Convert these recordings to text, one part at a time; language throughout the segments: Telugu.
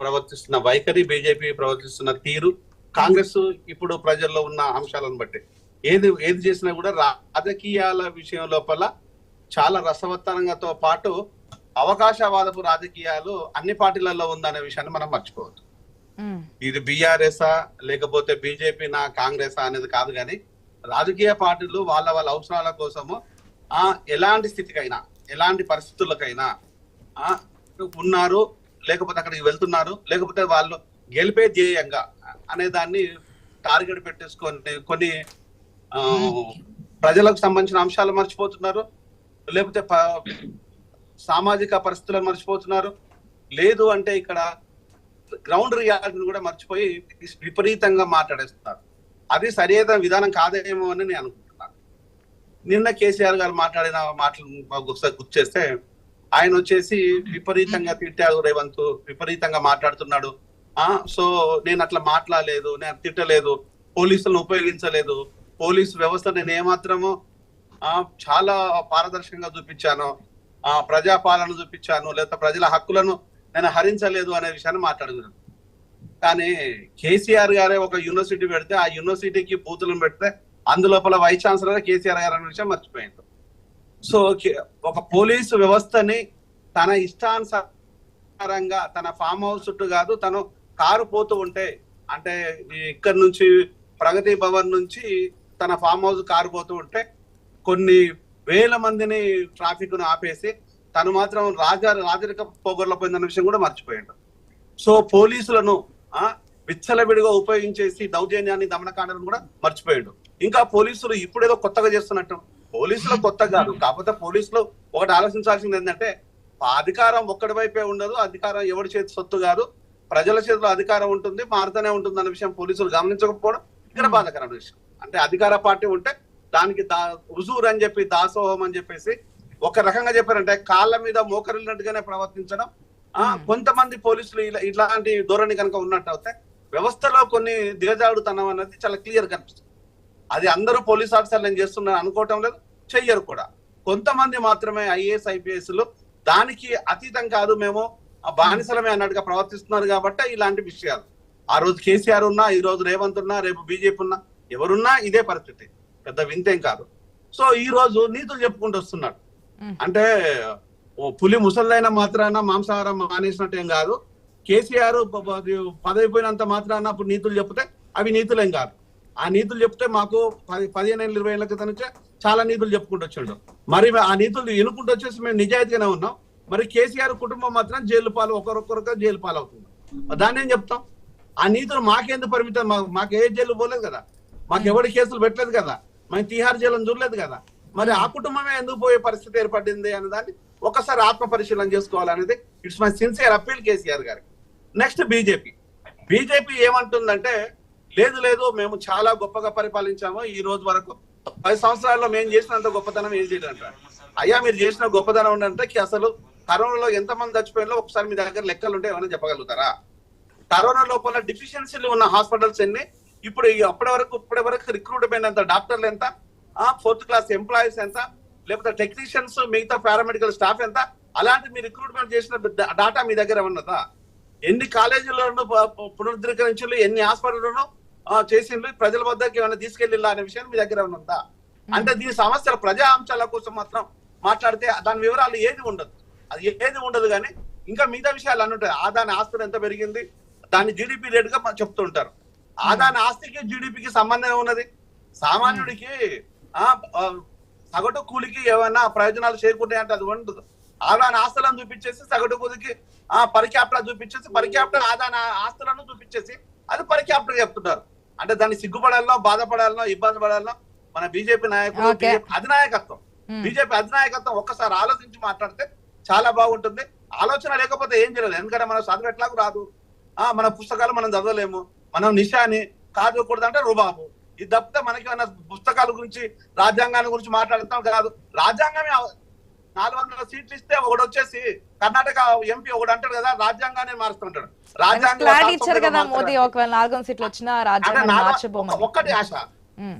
ప్రవర్తిస్తున్న వైఖరి బీజేపీ ప్రవర్తిస్తున్న తీరు కాంగ్రెస్ ఇప్పుడు ప్రజల్లో ఉన్న అంశాలను బట్టి. ఏది ఏది చేసినా కూడా రాజకీయాల విషయం లోపల చాలా రసవత్తరంగాతో పాటు అవకాశవాదపు రాజకీయాలు అన్ని పార్టీలలో ఉందనే విషయాన్ని మనం మర్చిపోవద్దు. ఇది బీఆర్ఎస్ లేకపోతే బీజేపీ నా కాంగ్రెస్ అనేది కాదు కానీ రాజకీయ పార్టీలు వాళ్ళ వాళ్ళ అవసరాల కోసము ఆ ఎలాంటి స్థితికైనా ఎలాంటి పరిస్థితులకైనా ఉన్నారు. లేకపోతే అక్కడికి వెళ్తున్నారు. లేకపోతే వాళ్ళు గెలిపే ధ్యేయంగా అనే దాన్ని టార్గెట్ పెట్టేసుకొని కొన్ని ప్రజలకు సంబంధించిన అంశాలు మర్చిపోతున్నారు. లేకపోతే సామాజిక పరిస్థితులను మర్చిపోతున్నారు. లేదు అంటే ఇక్కడ గ్రౌండ్ రియాలిటీని కూడా మర్చిపోయి విపరీతంగా మాట్లాడేస్తున్నారు. అది సరైన విధానం కాదేమో అని నేను అనుకుంటున్నాను. నిన్న కేసీఆర్ గారు మాట్లాడిన మాటలు ఒకసారి గుర్తు చేస్తే ఆయన వచ్చేసి విపరీతంగా తిట్టాడు రేవంత్ విపరీతంగా మాట్లాడుతున్నాడు. ఆ సో నేను అట్లా మాట్లాడలేదు నేను తిట్టలేదు పోలీసులను ఉపయోగించలేదు పోలీసు వ్యవస్థ నేను ఏమాత్రము ఆ చాలా పారదర్శకంగా చూపించాను ఆ ప్రజాపాలన చూపించాను లేదా ప్రజల హక్కులను నేను హరించలేదు అనే విషయాన్ని మాట్లాడుతున్నాను. కానీ కేసీఆర్ గారే ఒక యూనివర్సిటీ పెడితే ఆ యూనివర్సిటీకి బూతులను పెడితే అందులోపల వైస్ ఛాన్సలర్ కేసీఆర్ గారు అనే విషయం మర్చిపోయింది. సో ఒక పోలీసు వ్యవస్థని తన ఇష్టానుసారంగా తన ఫామ్ హౌస్ చుట్టూ కాదు తను కారు పోతూ ఉంటే అంటే ఇక్కడ నుంచి ప్రగతి భవన్ నుంచి తన ఫామ్ హౌస్ కారు పోతూ ఉంటే కొన్ని వేల మందిని ట్రాఫిక్ను ఆపేసి తను మాత్రం రాజా రాజరిక పోగొర్ల పోయిందన్న విషయం కూడా మర్చిపోయాడు. సో పోలీసులను ఆ విచ్చలవిడిగా ఉపయోగించేసి దౌర్జన్యాన్ని దమనకాండలను కూడా మర్చిపోయాడు. ఇంకా పోలీసులు ఇప్పుడేదో కొత్తగా చేస్తున్నట్టు పోలీసులు కొత్త కాదు. కాకపోతే పోలీసులు ఒకటి ఆలోచించాల్సింది ఏంటంటే అధికారం ఒక్కడి వైపే ఉండదు అధికారం ఎవరి చేతి సొత్తు కాదు. ప్రజల చేతిలో అధికారం ఉంటుంది మారుతూనే ఉంటుంది అన్న విషయం పోలీసులు గమనించకపోవడం ఇక్కడ బాధాకరమైన విషయం. అంటే అధికార పార్టీ ఉంటే దానికి దా హుజూర్ అని చెప్పి దాసోహం అని చెప్పేసి ఒక రకంగా చెప్పారంటే కాళ్ళ మీద మోకరిల్లినట్టుగానే ప్రవర్తించడం. ఆ కొంతమంది పోలీసులు ఇలా ఇట్లాంటి ధోరణి కనుక ఉన్నట్టు అయితే వ్యవస్థలో కొన్ని దిగజాడుతనం అనేది చాలా క్లియర్ కనిపిస్తుంది. అది అందరూ పోలీస్ ఆఫీసర్లు ఏం చేస్తున్నారు అనుకోవటం లేదు. చెయ్యరు కూడా. కొంతమంది మాత్రమే ఐఏఎస్ ఐపీఎస్లు దానికి అతీతం కాదు మేము ఆ బానిసలమే అన్నట్టుగా ప్రవర్తిస్తున్నారు కాబట్టి ఇలాంటి విషయాలు. ఆ రోజు కేసీఆర్ ఉన్నా ఈ రోజు రేవంత్ ఉన్నా రేపు బీజేపీ ఉన్నా ఎవరున్నా ఇదే పరిస్థితి. పెద్ద వింతేం కాదు. సో ఈ రోజు నీతులు చెప్పుకుంటూ వస్తున్నాడు. అంటే ఓ పులి ముసలైన మాత్రాన మాంసాహారం మానేసినట్టు ఏం కాదు. కేసీఆర్ పదవి పోయినంత మాత్రాన అప్పుడు నీతులు చెప్తే అవి నీతులేం కాదు. ఆ నీతులు చెప్తే మాకు పది పదిహేను ఏళ్ళు ఇరవై ఏళ్ళ క్రితం నుంచే చాలా నీతులు చెప్పుకుంటూ వచ్చాడు. మరి ఆ నీతులు ఎన్నుకుంటూ వచ్చేసి మేము నిజాయితీగానే ఉన్నాం. మరి కేసీఆర్ కుటుంబం మాత్రం జైలు పాలు ఒకరొకరుగా జైలు పాలు అవుతుంది. దాన్ని ఏం చెప్తాం? ఆ నీతులు మాకేందుకు పరిమితం? మాకు ఏ జైలు పోలేదు కదా. మాకు ఎవరి కేసులు పెట్టలేదు కదా. మేము తీహార్ జైలు చూడలేదు కదా. మరి ఆ కుటుంబమే ఎందుకు పోయే పరిస్థితి ఏర్పడింది అనే దాన్ని ఒకసారి ఆత్మ పరిశీలన చేసుకోవాలనేది it's my sincere appeal KCR గారికి. Next BJP. బీజేపీ ఏమంటుందంటే లేదు లేదు మేము చాలా గొప్పగా పరిపాలించాము. ఈ రోజు వరకు పది సంవత్సరాల్లో మేము చేసినంత గొప్పతనం ఏం చేయలేదంటారు అయ్యా మీరు చేసిన గొప్పతనం ఉండంటే అసలు కరోనాలో ఎంతమంది చచ్చిపోయారో ఒకసారి మీ దగ్గర లెక్కలు ఉంటే ఏమైనా చెప్పగలుగుతారా? కరోనా లోపల డిఫిషియన్సీలు ఉన్న హాస్పిటల్స్ ఎన్ని? ఇప్పుడు అప్పటి వరకు ఇప్పటి వరకు రిక్రూట్మెంట్ ఎంత? డాక్టర్లు ఎంత? ఆ ఫోర్త్ క్లాస్ ఎంప్లాయీస్ ఎంత? లేకపోతే టెక్నీషియన్స్ మిగతా పారామెడికల్ స్టాఫ్ ఎంత? అలాంటి మీ రిక్రూట్మెంట్ చేసిన డాటా మీ దగ్గర ఉన్నదా? ఎన్ని కాలేజీలను పునరుద్ధరించారు ఎన్ని హాస్పిటల్లోనూ చేసిండ్రు ప్రజల వద్దకు ఏమైనా తీసుకెళ్ళిల్లా అనే విషయం మీ దగ్గర ఉన్నదా అంటే దీని సమస్యల ప్రజా అంశాల కోసం మాత్రం మాట్లాడితే దాని వివరాలు ఏది ఉండదు. అది ఏది ఉండదు కానీ ఇంకా మిగతా విషయాలు అన్ని ఉంటాయి. ఆదాని ఆస్తులు ఎంత పెరిగింది దాని జీడిపి రేట్గా మనం చెప్తుంటారు ఆదాని ఆస్తికి జీడిపికి సంబంధం ఉన్నది సామాన్యుడికి సగటు కూలికి ఏమైనా ప్రయోజనాలు అంటే అది ఉండదు. ఆదాని ఆస్తులను చూపించేసి సగటు కూలికి ఆ పరిక్యాప్టర్ చూపించేసి పరిక్యాప్టర్ ఆదాని ఆస్తులను చూపించేసి అది పరిక్యాప్టర్ చెప్తున్నారు. అంటే దాన్ని సిగ్గుపడాలనో బాధపడాలనో ఇబ్బంది పడాలనో మన బీజేపీ నాయకులు అధినాయకత్వం. బీజేపీ అధినాయకత్వం ఒక్కసారి ఆలోచించి మాట్లాడితే చాలా బాగుంటుంది. ఆలోచన లేకపోతే ఏం చేయలేదు. ఎందుకంటే మనం చదువు ఎట్లాగూ రాదు. ఆ మన పుస్తకాలు మనం చదవలేము. మనం నిషాని కాదుకూడదు అంటే రుబాబు. ఇది తప్పితే మనకి పుస్తకాల గురించి రాజ్యాంగాన్ని గురించి మాట్లాడుతాం కాదు. రాజ్యాంగమే నాలుగు వందల సీట్లు ఇస్తే ఒకడు వచ్చేసి కర్ణాటక ఎంపీ ఒకడు అంటాడు కదా రాజ్యాంగాన్ని మారుస్తుంటాడు. రాజ్యాంగం ఒక్కటి ఆశ.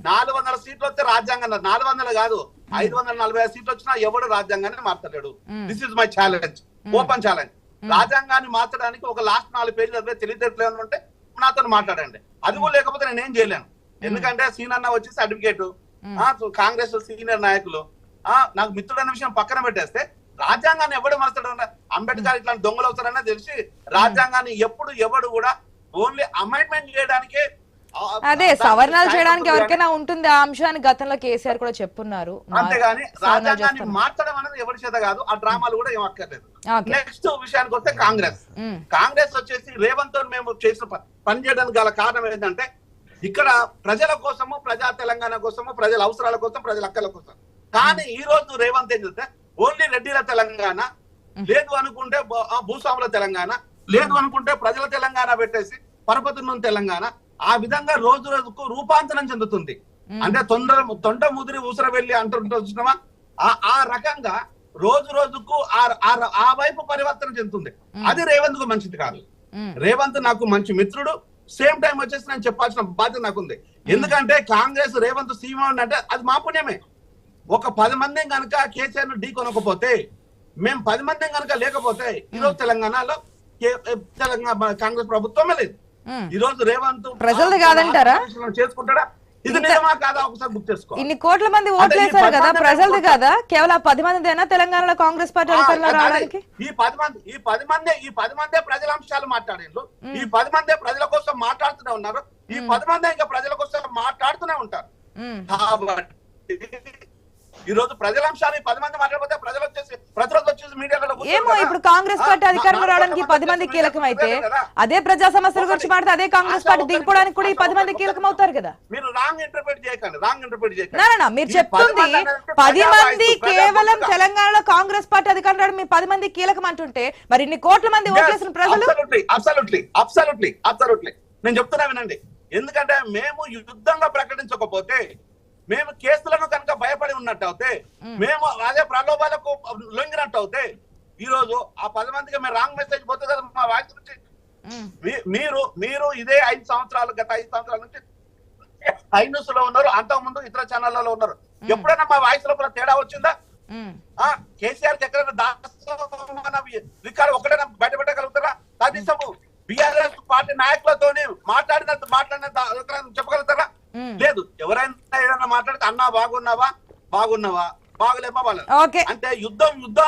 నాలుగు వందల సీట్లు వస్తే రాజ్యాంగం నాలుగు వందలు కాదు. ఐదు వందల నలభై ఐదు సీట్లు వచ్చినా ఎవడు రాజ్యాంగాన్ని మార్చలేడు. This is my challenge open challenge రాజ్యాంగాన్ని మార్చడానికి ఒక లాస్ట్ నాలుగు పేజీలు చదివే తెలియట్లేదు అంటే నాతో మాట్లాడండి. అది కూడా లేకపోతే నేను ఏం చేయలేను ఎందుకంటే సీన్ అన్న వచ్చేసి అడ్వకేట్ కాంగ్రెస్ సీనియర్ నాయకులు. ఆ నాకు మిత్రుడు అనే విషయం పక్కన పెట్టేస్తే రాజ్యాంగాన్ని ఎవడు మార్చడం అంబేద్కర్ ఇట్లాంటి దొంగలు అవుతారనే తెలిసి రాజ్యాంగాన్ని ఎప్పుడు ఎవడు కూడా ఓన్లీ అమెండ్మెంట్ చేయడానికే అదే సవరణలు చేయడానికి ఎవరికైనా ఉంటుంది ఆ అంశాన్ని గతంలో కేసీఆర్ కూడా చెప్పున్నారు. అంతేగాని రాజ్యాంగాన్ని. మార్చడం అనేది ఎవరి చేత కాదు ఆ డ్రామాలు కూడా ఏం అక్కర్లేదు. నెక్స్ట్ విషయానికి వస్తే కాంగ్రెస్. ఉమ్, కాంగ్రెస్ వచ్చేసి రేవంత్తో మేము చేసిన పని చేయడానికి గల కారణం ఏంటంటే ఇక్కడ ప్రజల కోసము ప్రజా తెలంగాణ కోసము ప్రజల అవసరాల కోసం ప్రజల హక్కుల కోసం. కానీ ఈ రోజు రేవంత్ ఏం చేస్తే ఓన్లీ రెడ్డిల తెలంగాణ లేదు అనుకుంటే భూస్వాముల తెలంగాణ లేదు అనుకుంటే ప్రజల తెలంగాణ పెట్టేసి పరపతి తెలంగాణ ఆ విధంగా రోజు రోజుకు రూపాంతరం చెందుతుంది. అంటే తొందర తొండ ముదిరి ఊసర వెళ్ళి అంటుంటారు చూసినావా? ఆ ఆ రకంగా రోజు రోజుకు ఆ వైపు పరివర్తన చెందుతుంది. అది రేవంత్కు మంచిది కాదు. రేవంత్ నాకు మంచి మిత్రుడు. సేమ్ టైం వచ్చేసి నేను చెప్పాల్సిన బాధ్యత నాకుంది. ఎందుకంటే కాంగ్రెస్ రేవంత్ సీమ అంటే అది మా పుణ్యమే. ఒక పది మంది కనుక కేసీఆర్ను ఢీ కొనకపోతే మేము పది మంది కనుక లేకపోతే ఈరోజు తెలంగాణలో తెలంగాణ కాంగ్రెస్ ప్రభుత్వమే లేదు. ఈ రోజు రేవంత్ ప్రజలది కాదంటారా? చేసుకుంటాడా? ఇది నిజమా కాదా? ఒకసారి బుక్ చేసుకో. ఇన్ని కోట్ల మంది అంటే ఓట్లు ఈ వేశారు పది కదా ప్రజలది కదా? కేవలం పది మందిదేనా తెలంగాణలో కాంగ్రెస్ పార్టీ రావడానికి. ఈ పది మంది ఈ పది మంది ఈ పది మందే ప్రజల అంశాలు మాట్లాడిండ్రు ఈ పది మందే ప్రజల కోసం మాట్లాడుతూనే ఉన్నారు. ఈ పది మందే ఇంకా ప్రజల కోసం మాట్లాడుతూనే ఉంటారు. కాబట్టి ఈ రోజు ప్రజల అంశాలు ఈ పది మంది మాట్లాడిపోతే ప్రజలు వచ్చేసి ప్రతిరోజు వచ్చేసి మీడియాలో కూర్చోరు ఏమో. ఇప్పుడు కాంగ్రెస్ పార్టీ అధికారంలో రావడానికి పది మంది కీలకం అయితే. అదే ప్రజా సమస్యల గురించి. మాట్లాడితే అదే కాంగ్రెస్ పార్టీ. దిగిపోవడానికి కూడా ఈ పది మంది. కీలకం అవుతారు కదా మీరు రాంగ్ ఇంటర్ప్రిట్ చేయకండి రాంగ్ ఇంటర్ప్రిట్ చేయకండి మీరు చెప్తుంది పది మంది కేవలం. తెలంగాణలో కాంగ్రెస్ పార్టీ అధికారం రావడం మీ పది మంది కీలకం అంటుంటే మరి ఇన్ని కోట్ల మంది ఓట్లేసిన ప్రజలు అబ్సల్యూట్లీ అబ్సల్యూట్లీ అబ్సల్యూట్లీ నేను చెప్తున్నా వినండి ఎందుకంటే మేము యుద్ధంగా ప్రకటించకపోతే మేము కేసులకు కనుక భయపడి ఉన్నట్టు అవుతే మేము. అదే ప్రలోభాలకు లొంగినట్టు అవుతే ఈ రోజు ఆ పది మందికి మేము రాంగ్ మెసేజ్ పోతుంది కదా మా వాయిస్ నుంచి మీరు మీరు ఇదే ఐదు సంవత్సరాలు గత ఐదు సంవత్సరాల నుంచి ఐన్యూస్లో ఉన్నారు అంతకు ముందు ఇతర ఛానళ్ళలో ఉన్నారు. ఎప్పుడైనా మా వాయిస్ లోపల తేడా వచ్చిందా? కేసీఆర్ ఎక్కడైనా దాసోహం రికార్డు ఒకటైనా బయట పెట్టగలుగుతారా? కనీసము బిఆర్ఎస్ పార్టీ నాయకులతోని మాట్లాడినంత మాట్లాడినంత ఎక్కడైనా చెప్పగలుగుతారా. లేదు. ఎవరైనా మాట్లాడితే అన్నా బాగున్నావా? బాగున్నావా? అంటే యుద్ధం యుద్ధం.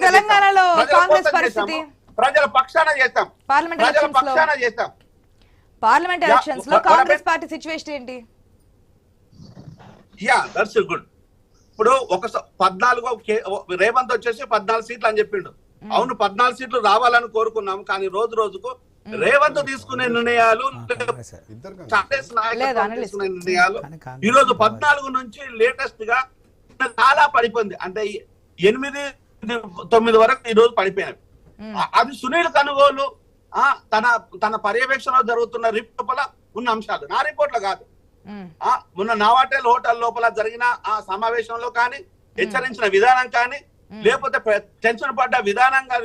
తెలంగాణలో కాంగ్రెస్ కోసం పరిస్థితి? చేస్తాము. ప్రజల పక్షాన చేస్తాం. పార్లమెంట్ ప్రజల ఎలక్షన్స్లో? పక్షాన చేస్తాం. పార్లమెంట్ యా, ఎలక్షన్స్లో వా- కాంగ్రెస్ పార్టీ సిచ్యువేషన్ ఏంటి? Yeah that's good. ఇప్పుడు ఒక పద్నాలుగో రేవంత్ వచ్చేసి పద్నాలుగు సీట్లు అని చెప్పిండు. అవును పద్నాలుగు సీట్లు రావాలని కోరుకున్నాం కానీ రోజు రోజుకు రేవంత్ తీసుకునే నిర్ణయాలు. తీసుకునే నిర్ణయాలు. ఈ రోజు పద్నాలుగు నుంచి లేటెస్ట్గా చాలా పడిపోయింది. అంటే ఎనిమిది తొమ్మిది వరకు ఈ రోజు పడిపోయినవి అది సునీల్ కనుగోలు ఆ తన తన పర్యవేక్షణలో జరుగుతున్న రిపోర్ట్ లోపల ఉన్న అంశాలు. నా రిపోర్ట్లో కాదు ఆ మొన్న నావాటెల్ హోటల్ లోపల జరిగిన ఆ సమావేశంలో కానీ హెచ్చరించిన విధానం కానీ లేకపోతే టెన్షన్ పడ్డ విధానంగా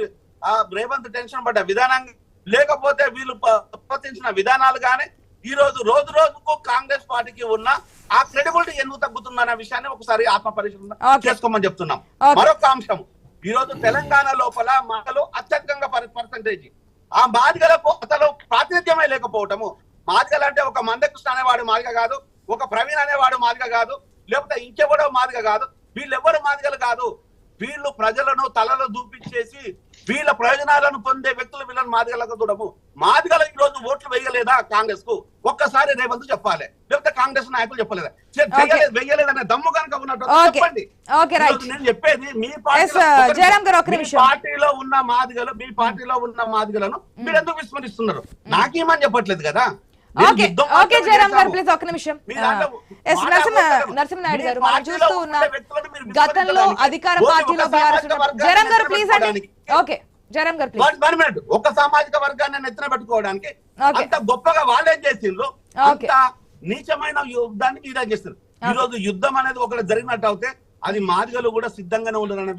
ఆ రేవంత్ టెన్షన్ పడ్డ విధానం లేకపోతే వీళ్ళు ప్రవర్తించిన విధానాలు కానీ ఈ రోజు రోజు రోజుకు కాంగ్రెస్ పార్టీకి ఉన్న ఆ క్రెడిబిలిటీ ఎందుకు తగ్గుతుందన్న విషయాన్ని ఒకసారి ఆత్మ పరిశీలన. చేసుకోమని చెప్తున్నాం. మరొక అంశం. ఈ రోజు తెలంగాణ లోపల మాటలు అత్యధికంగా పర్సంటేజ్ ఆ మాదిగలకు అసలు ప్రాతినిధ్యమే లేకపోవటము. మాదిగలు అంటే ఒక మందకృష్ణ అనేవాడు మాదిగ కాదు ఒక ప్రవీణ్ అనేవాడు మాదిగ కాదు లేకపోతే ఇంకెవడో మాదిగ కాదు వీళ్ళెవ్వరు మాదిగలు కాదు. వీళ్ళు ప్రజలను తలలో దూపించేసి వీళ్ళ ప్రయోజనాలను పొందే వ్యక్తులు వీళ్ళని మాదిగలకు చూడము. మాదిగలు ఈ రోజు ఓట్లు వేయలేదా కాంగ్రెస్కు ఒక్కసారి రేవంత్ చెప్పాలి. లేకపోతే కాంగ్రెస్ నాయకులు చెప్పలేదా? వేయలేదనే దమ్ము కనుక ఉన్నట్టు. చెప్పండి. నేను చెప్పేది మీ నిమిషం. పార్టీలో ఉన్న మాదిగలు మీ పార్టీలో ఉన్న మాదిగలను మీరు ఎందుకు విస్మరిస్తున్నారు? నాకేమని చెప్పట్లేదు కదా? ఓకే గారు. ప్లీజ్ నిమిషం. నరసింహనాయుడు గారు మనం చూస్తూ ఉన్నాం గతంలో అధికార పార్టీలో బీఆర్ఎస్ వర్గాన్ని జయరాం గారు ప్లీజ్ అండి. ఓకే. జయరాం గారు ప్లీజ్ వన్- మినిట్. ఒక సామాజిక వర్గాన్ని నెత్తిన పెట్టుకోవడానికి. అంత గొప్పగా వాళ్ళేం చేసిండ్రు. అంత నీచమైన యుద్ధాన్ని మీరే చేస్తారు ఈ రోజు యుద్ధం అనేది ఒకటి జరిగినట్టు అవుతే అది మాదిగలు కూడా సిద్ధంగానే ఉండరన్న